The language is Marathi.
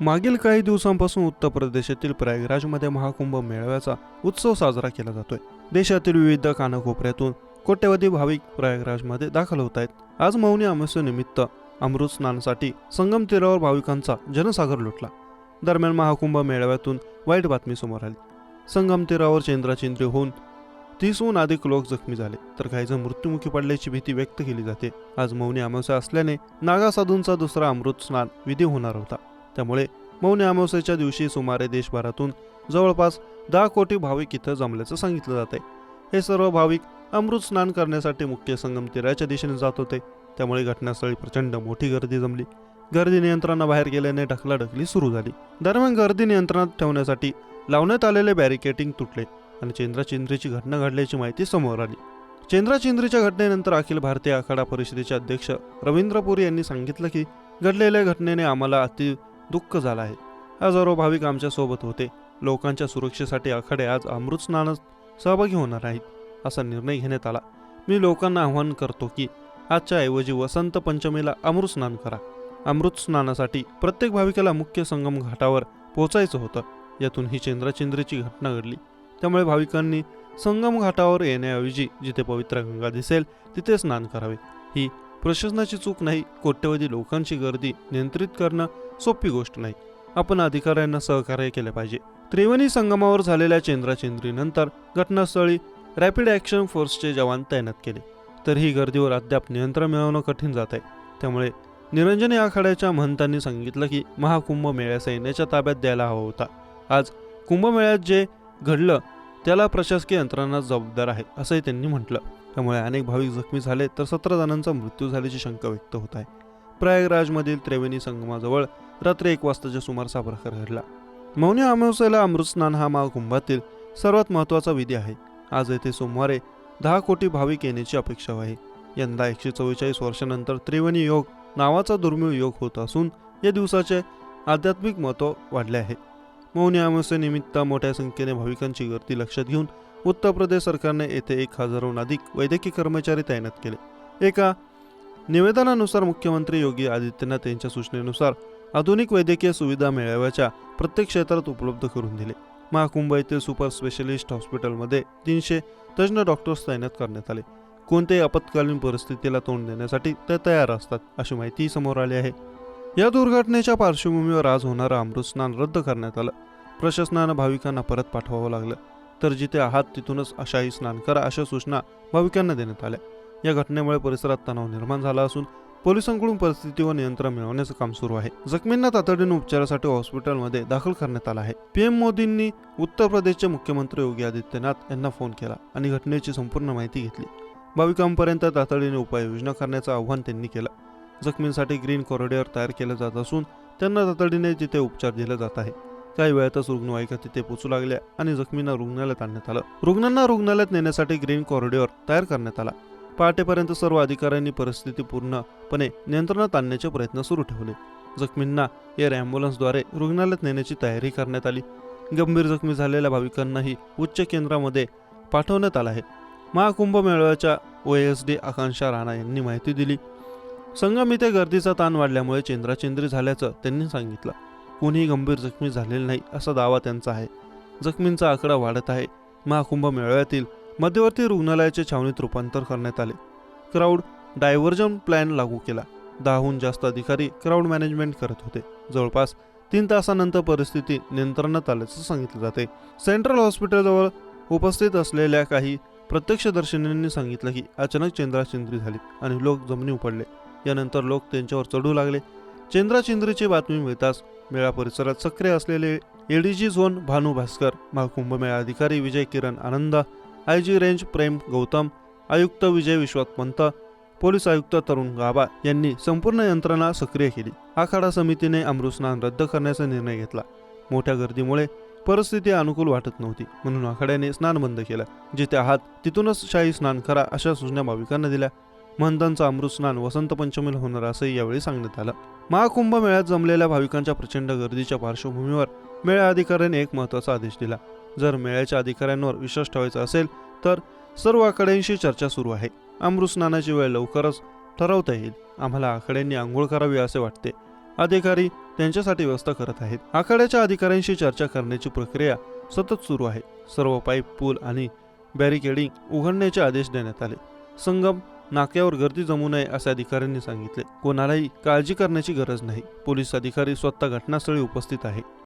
मागील काही दिवसांपासून उत्तर प्रदेशातील प्रयागराजमध्ये महाकुंभ मेळाव्याचा उत्सव साजरा केला जातोय. देशातील विविध कानाकोपऱ्यातून कोट्यवधी भाविक प्रयागराजमध्ये दाखल होत आहेत. आज मौनी अमावस्येनिमित्त अमृत स्नानासाठी संगम तीरावर भाविकांचा जनसागर लुटला. दरम्यान महाकुंभ मेळाव्यातून वाईट बातमी समोर आली. संगम तीरावर चेंद्राचेंद्री होऊन तीसहून अधिक लोक जखमी झाले तर काही जण मृत्युमुखी पडल्याची भीती व्यक्त केली जाते. आज मौनी अमावस्या असल्याने नागा साधूंचा दुसरा अमृत स्नान विधी होणार होता. त्यामुळे मौनी अमावस्येच्या दिवशी सुमारे देशभरातून जवळपास दहा कोटी भाविक इथं जमल्याचं सांगितलं जात आहे. हे सर्व भाविक अमृत स्नान करण्यासाठी मुख्य संगम तीराच्या दिशेने जात होते. त्यामुळे घटनास्थळी प्रचंड मोठी गर्दी जमली. गर्दी नियंत्रणाबाहेर गेल्याने ढकलाढकली सुरू झाली. दरम्यान गर्दी नियंत्रणात ठेवण्यासाठी लावण्यात आलेले बॅरिकेटिंग तुटले आणि चेंद्राचेंद्रीची घटना घडल्याची माहिती समोर आली. चेंद्राचेंद्रीच्या घटनेनंतर अखिल भारतीय आखाडा परिषदेचे अध्यक्ष रवींद्र पुरी यांनी सांगितलं की घडलेल्या घटनेने आम्हाला अति दुःख झालं आहे. हजारो भाविक आमच्यासोबत होते. लोकांच्या सुरक्षेसाठी आखाडे आज अमृत स्नानात सहभागी होणार आहेत असा निर्णय घेण्यात आला. मी लोकांना आवाहन करतो की आजच्या ऐवजी वसंत पंचमीला अमृत स्नान करा. अमृत स्नानासाठी प्रत्येक भाविकाला मुख्य संगम घाटावर पोहोचायचं होतं. यातून ही चंद्राचंद्रीची घटना घडली. त्यामुळे भाविकांनी संगम घाटावर येण्याऐवजी जिथे पवित्र गंगा दिसेल तिथे स्नान करावे. ही प्रशासनाची चूक नाही कोट्यवधी लोकांची गर्दी नियंत्रित करणं सोपी गोष्ट नाही. आपण अधिकाऱ्यांना सहकार्य केले पाहिजे. त्रिवेणी संगमावर झालेल्या चेंद्राचेंद्रीनंतर घटनास्थळी रॅपिड ॲक्शन फोर्सचे जवान तैनात केले. तर ही गर्दीवर अद्याप नियंत्रण मिळवणं कठीण जात आहे. त्यामुळे निरंजनी आखाड्याच्या महंतांनी सांगितलं की महाकुंभ मेळ्या सैन्याच्या ताब्यात द्यायला हवा होता. आज कुंभमेळ्यात जे घडलं त्याला प्रशासकीय यंत्रणा जबाबदार आहे असंही त्यांनी म्हटलं. त्यामुळे अनेक भाविक जखमी झाले तर सतरा जणांचा मृत्यू झाल्याची शंका व्यक्त होत आहे. प्रयागराजमधील त्रिवेणी संगमाजवळ रात्री एक वाजताच्या सुमारास हा प्रकार घडला. मौनी अमावस्याला अमृत स्नान हा महाकुंभातील सर्वात महत्त्वाचा विधी आहे. आज येथे सोमवारे दहा कोटी भाविक येण्याची अपेक्षा आहे. यंदा एकशे चव्वेचाळीस वर्षानंतर त्रिवेणी योग नावाचा दुर्मिळ योग होत असून या दिवसाचे आध्यात्मिक महत्त्व वाढले आहे. मौनी अमावस्येनिमित्त मोठ्या संख्येने भाविकांची गर्दी लक्षात घेऊन उत्तर प्रदेश सरकारने येथे एक हजारहून अधिक वैद्यकीय कर्मचारी तैनात केले. एका निवेदनानुसार मुख्यमंत्री योगी आदित्यनाथ यांच्या सूचनेनुसार आधुनिक वैद्यकीय सुविधा मेळाव्याच्या प्रत्येक क्षेत्रात उपलब्ध करून दिले. महाकुंभ येथील सुपर स्पेशलिस्ट हॉस्पिटलमध्ये तीनशे तज्ज्ञ डॉक्टर्स तैनात करण्यात आले. कोणत्याही आपत्कालीन परिस्थितीला तोंड देण्यासाठी ते तयार असतात अशी माहिती समोर आली आहे. या दुर्घटनेच्या पार्श्वभूमीवर आज होणारं अमृत स्नान रद्द करण्यात आलं. प्रशासनानं भाविकांना परत पाठवावं लागलं. तर जिथे आहात तिथूनच अशाही स्नान करा अशा सूचना भाविकांना देण्यात आल्या. या घटनेमुळे परिसरात तणाव निर्माण झाला असून पोलिसांकडून परिस्थितीवर नियंत्रण मिळवण्याचं काम सुरू आहे. जखमींना तातडीने उपचारासाठी हॉस्पिटलमध्ये दाखल करण्यात आला आहे. पीएम मोदींनी उत्तर प्रदेशचे मुख्यमंत्री योगी आदित्यनाथ यांना फोन केला आणि घटनेची संपूर्ण माहिती घेतली. भाविकांपर्यंत तातडीने उपाययोजना करण्याचं आव्हान त्यांनी केलं. जखमींसाठी ग्रीन कॉरिडॉर तयार केलं जात असून त्यांना तातडीने तिथे उपचार दिले जात आहे काही वेळातच रुग्णवाहिका तिथे पोचू लागल्या आणि जखमींना रुग्णालयात आणण्यात आलं. रुग्णांना रुग्णालयात नेण्यासाठी ग्रीन कॉरिडॉर तयार करण्यात आला. पहाटेपर्यंत सर्व अधिकाऱ्यांनी परिस्थिती पूर्णपणे नियंत्रणात आणण्याचे प्रयत्न सुरू ठेवले. जखमींना एअर ॲम्ब्युलन्सद्वारे रुग्णालयात नेण्याची तयारी करण्यात आली. गंभीर जखमी झालेल्या भाविकांनाही उच्च केंद्रामध्ये पाठवण्यात आलं आहे. महाकुंभ मेळाव्याच्या O S D Akanksha Rana यांनी माहिती दिली. संगम इथे गर्दीचा ताण वाढल्यामुळे चेंद्राचेंद्री झाल्याचं त्यांनी सांगितलं. कोणीही गंभीर जखमी झालेले नाही असा दावा त्यांचा आहे. जखमींचा आकडा वाढत आहे. महाकुंभ मेळाव्यातील मध्यवर्ती रुग्णालयाचे छावणीत रूपांतर करण्यात आले. क्राऊड डायव्हर्जन प्लॅन लागू केला. दहाहून जास्त अधिकारी क्राऊड मॅनेजमेंट करत होते. जवळपास तीन तासानंतर परिस्थिती नियंत्रणात आल्याचं सांगितलं जाते. सेंट्रल हॉस्पिटलजवळ उपस्थित असलेल्या काही प्रत्यक्षदर्शिनींनी सांगितलं की अचानक चंद्राचंद्री झाली आणि लोक जमिनी उपडले यानंतर लोक त्यांच्यावर चढू लागले. चंद्राचंद्रीची बातमी मिळताच मेळा परिसरात सक्रिय असलेले एडीजी झोन भानू भास्कर महाकुंभ मेळा अधिकारी Vijay Kiran Anand I G range Prem Gautam आयुक्त विजय विश्वात पंत पोलीस आयुक्त तरुण गाबा यांनी संपूर्ण यंत्रणा सक्रिय केली. आखाडा समितीने अमृतस्नान रद्द करण्याचा निर्णय घेतला. मोठ्या गर्दीमुळे परिस्थिती अनुकूल वाटत नव्हती. म्हणून आखाड्याने स्नान बंद केलं जिथे आहात तिथूनच शाही स्नान करा अशा सूचना भाविकांना दिल्या. महंतांचं अमृत स्नान वसंत पंचमीला होणार असंही यावेळी सांगण्यात आलं. महाकुंभ मेळ्यात जमलेल्या भाविकांच्या प्रचंड गर्दीच्या पार्श्वभूमीवर मेळा अधिकाऱ्याने एक महत्त्वाचा आदेश दिला. जर मेळ्याच्या अधिकाऱ्यांवर विश्वास ठेवायचा असेल तर सर्व आकड्यांशी चर्चा सुरू आहे. अमृत स्नानाची वेळ लवकरच ठरवता येईल. आम्हाला आखाड्यांनी आंघोळ करावी असे वाटते. अधिकारी त्यांच्यासाठी व्यवस्था करत आहेत. आखाड्याच्या अधिकाऱ्यांशी चर्चा करण्याची प्रक्रिया सतत सुरू आहे. सर्व पाईप पूल आणि बॅरिकेडिंग उघडण्याचे आदेश देण्यात आले. संगम नाक्यावर गर्दी जमू नये असे अधिकाऱ्यांनी सांगितले. कोणालाही काळजी करण्याची गरज नाही. पोलीस अधिकारी स्वतः घटनास्थळी उपस्थित आहे